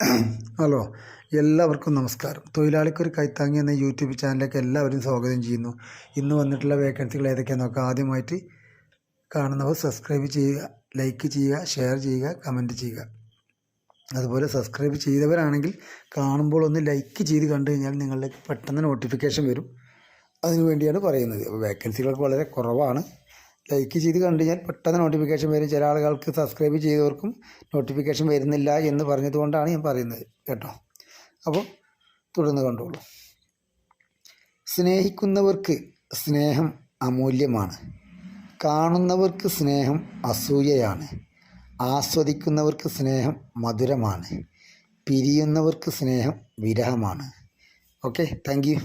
Hello എല്ലാവർക്കും നമസ്കാരം. തൊഴിലാളിക്കൊരു കൈത്താങ്ങി എന്ന യൂട്യൂബ് ചാനലിലേക്ക് എല്ലാവരും സ്വാഗതം ചെയ്യുന്നു. ഇന്ന് വന്നിട്ടുള്ള വേക്കൻസികൾ ഏതൊക്കെയാണെന്ന് നോക്കാം. ആദ്യമായിട്ട് കാണുന്നവർ സബ്സ്ക്രൈബ് ചെയ്യുക ലൈക്ക് ചെയ്യുക ഷെയർ ചെയ്യുക കമന്റ് ചെയ്യുക. അതുപോലെ സബ്സ്ക്രൈബ് ചെയ്തവരാണെങ്കിൽ കാണുമ്പോൾ ഒന്ന് ലൈക്ക് ചെയ്ത് കണ്ടു കഴിഞ്ഞാൽ നിങ്ങളിലേക്ക് പെട്ടെന്ന് നോട്ടിഫിക്കേഷൻ വരും. അതിനു വേണ്ടിയാണ് പറയുന്നത്. വേക്കൻസികളൊക്കെ വളരെ കുറവാണ്. ലൈക്ക് ചെയ്ത് കണ്ടു കഴിഞ്ഞാൽ പെട്ടെന്ന് നോട്ടിഫിക്കേഷൻ വരും. ചില ആളുകൾക്ക് സബ്സ്ക്രൈബ് ചെയ്തവർക്കും നോട്ടിഫിക്കേഷൻ വരുന്നില്ല എന്ന് പറഞ്ഞതുകൊണ്ടാണ് ഞാൻ പറയുന്നത് കേട്ടോ. അപ്പോൾ തുടർന്ന് കണ്ടോളൂ. സ്നേഹിക്കുന്നവർക്ക് സ്നേഹം അമൂല്യമാണ്. കാണുന്നവർക്ക് സ്നേഹം അസൂയയാണ്. ആസ്വദിക്കുന്നവർക്ക് സ്നേഹം മധുരമാണ്. പിരിയുന്നവർക്ക് സ്നേഹം വിരഹമാണ്. Okay thank